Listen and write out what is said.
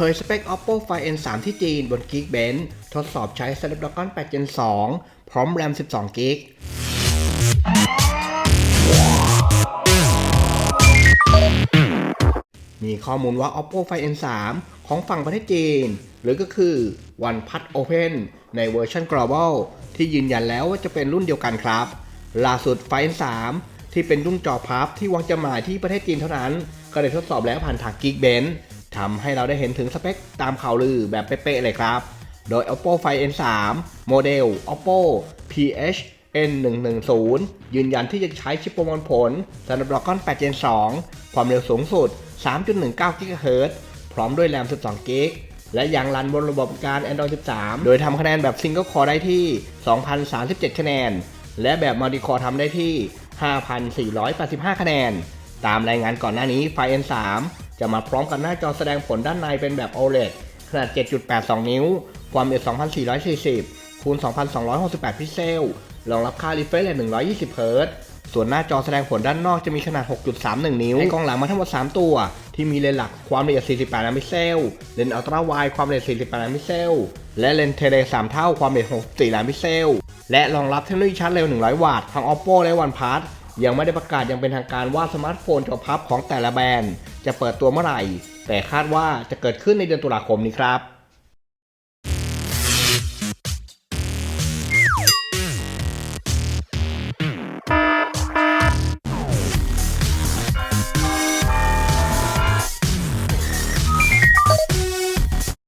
เผยสเปค Oppo Find N3 ที่จีนบน Geekbench ทดสอบใช้ Snapdragon 8 Gen 2 พร้อม RAM 12 GB มีข้อมูลว่า Oppo Find N3 ของฝั่งประเทศจีน หรือก็คือ OnePlus Open ในเวอร์ชัน Global ที่ยืนยันแล้วว่าจะเป็นรุ่นเดียวกันครับ ล่าสุด Find N3 ที่เป็นรุ่นจอพับที่วางจำหน่ายที่ประเทศจีนเท่านั้น ก็ได้ทดสอบแล้วผ่านทาง Geekbench ทำให้เราได้เห็นถึงสเปคตามข่าวลือแบบเป๊ะๆเลยครับ โดย Oppo Find N3 โมเดล Oppo PH N110 ยืนยันที่จะใช้ชิปประมวลผล Snapdragon 8 Gen 2 ความเร็วสูงสุด 3.19 GHz พร้อมด้วยแรม 12 GB และยังรันบนระบบการ Android 13 โดยทำคะแนนแบบ Single Core ได้ที่ 2,037 คะแนน และแบบ Multi Core ทำได้ที่ 5,485 คะแนน ตามรายงานก่อนหน้านี้ Find N3 จะมาพร้อมกับหน้าจอแสดงผลด้านในเป็นแบบ OLED ขนาด 7.82 นิ้ว ความละเอียด2,440 คูณ 2,268 พิกเซล รองรับค่า refresh rate 120 เฮิรตซ์ส่วนหน้าจอแสดงผลด้านนอกจะมีขนาด 6.31 นิ้วให้กล้องหลังมาทั้งหมด 3 ตัว ที่มีเลนส์หลักความละเอียด 48 ล้านพิกเซล เลนส์อัลตร้าไวด์ความละเอียด 48 ล้านพิกเซล และเลนส์เทเล 3 เท่าความละเอียด 64 ล้านพิกเซล และรองรับเทคโนโลยีชาร์จเร็ว 100 วัตต์ ทั้ง Oppo และ OnePlus ยังไม่ได้ประกาศยังเป็นทางการว่าสมาร์ทโฟนจอพับของแต่ละแบรนด์ จะเปิดตัวเมื่อไหร่ แต่คาดว่าจะเกิดขึ้นในเดือนตุลาคมนี้ครับ